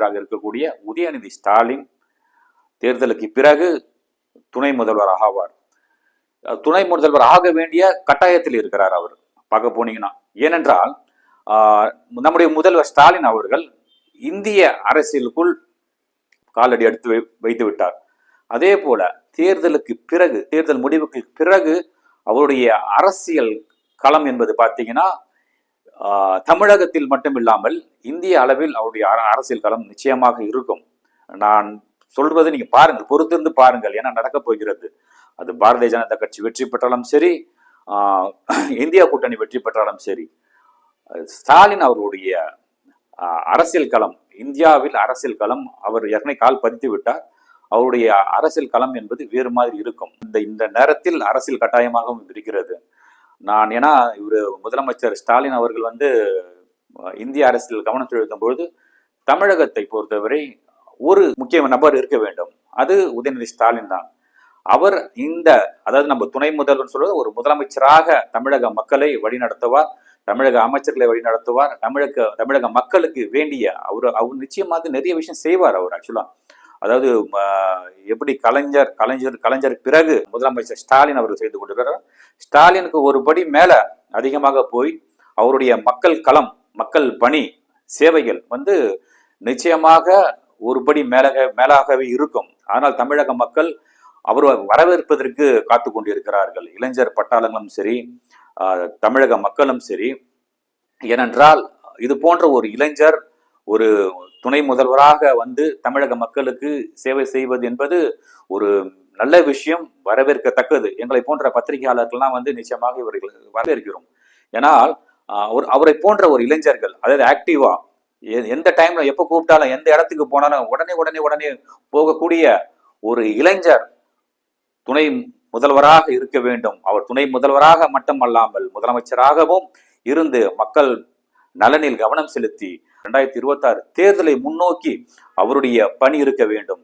அமைச்சராக இருக்கக்கூடிய உதயநிதி ஸ்டாலின் தேர்தலுக்கு பிறகு துணை முதல்வர் ஆவார். துணை முதல்வர் ஆக வேண்டிய கட்டாயத்தில் இருக்கிறார் அவர். பார்க்க போனீங்கன்னா. ஏனென்றால் நம்முடைய முதல்வர் ஸ்டாலின் அவர்கள் இந்திய அரசியலுக்குள் காலடி எடுத்து வை- வைத்து விட்டார். அதே போல தேர்தலுக்கு பிறகு தேர்தல் முடிவுக்கு பிறகு அவருடைய அரசியல் களம் என்பது பார்த்தீங்கன்னா தமிழகத்தில் மட்டும் இல்லாமல் இந்திய அளவில் அவருடைய அர- அரசியல் களம் நிச்சயமாக இருக்கும். நான் சொல்வது நீங்க பாருங்கள் பொறுத்திருந்து பாருங்கள். ஏன்னா நடக்க போகிறது. அது பாரதிய ஜனதா கட்சி வெற்றி பெற்றாலும் சரி இந்தியா கூட்டணி வெற்றி பெற்றாலும் சரி. ஸ்டாலின் அவருடைய அரசியல் களம் இந்தியாவில் அரசியல் களம் அவர் ஏற்கனவே கால் பதித்து விட்டார். அவருடைய அரசியல் களம் என்பது வேறு மாதிரி இருக்கும். இந்த இந்த நேரத்தில் அரசியல் கட்டாயமாகவும் இருக்கிறது. நான் ஏன்னா இவர் முதலமைச்சர் ஸ்டாலின் அவர்கள் வந்து இந்திய அரசியல் கவனம் செலுத்தும் பொழுது தமிழகத்தை பொறுத்தவரை ஒரு முக்கிய நபர் இருக்க வேண்டும். அது உதயநிதி ஸ்டாலின் தான். அவர் இந்த அதாவது நம்ம துணை முதல்வர் சொல்வது ஒரு முதலமைச்சராக தமிழக மக்களை வழிநடத்துவார் தமிழக அமைச்சர்களை வழிநடத்துவார் தமிழக தமிழக மக்களுக்கு வேண்டிய அவர் அவர் நிச்சயமாக நிறைய விஷயம் செய்வார் அவர் ஆக்சுவலாக அதாவது எப்படி கலைஞர் கலைஞர் கலைஞர் பிறகு முதலமைச்சர் ஸ்டாலின் அவர் செய்து கொண்டிருக்கிறார் ஸ்டாலினுக்கு ஒரு படி மேல அதிகமாக போய் அவருடைய மக்கள் களம் மக்கள் பணி சேவைகள் வந்து நிச்சயமாக ஒரு படி மேலாக மேலாகவே இருக்கும். ஆனால் தமிழக மக்கள் அவர் வரவேற்பதற்கு காத்து கொண்டிருக்கிறார்கள். இளைஞர் பட்டாளங்களும் சரி தமிழக மக்களும் சரி. ஏனென்றால் இது போன்ற ஒரு இளைஞர் ஒரு துணை முதல்வராக வந்து தமிழக மக்களுக்கு சேவை செய்வது என்பது ஒரு நல்ல விஷயம் வரவேற்கத்தக்கது. எங்களை போன்ற பத்திரிகையாளர்கள்லாம் வந்து நிச்சயமாக இவர்கள் வரவேற்கிறோம். ஏனால் அவர் ஒரு அவரை போன்ற ஒரு இளைஞர்கள் அதாவது ஆக்டிவா எ- எந்த டைம்ல எப்போ கூப்பிட்டாலும் எந்த இடத்துக்கு போனாலும் உடனே உடனே உடனே போகக்கூடிய ஒரு இளைஞர் துணை முதல்வராக இருக்க வேண்டும். அவர் துணை முதல்வராக மட்டுமல்லாமல் முதலமைச்சராகவும் இருந்து மக்கள் நலனில் கவனம் செலுத்தி ரெண்டாயிரத்தி இருபத்தாறு தேர்தலை முன்னோக்கி அவருடைய பணி இருக்க வேண்டும்.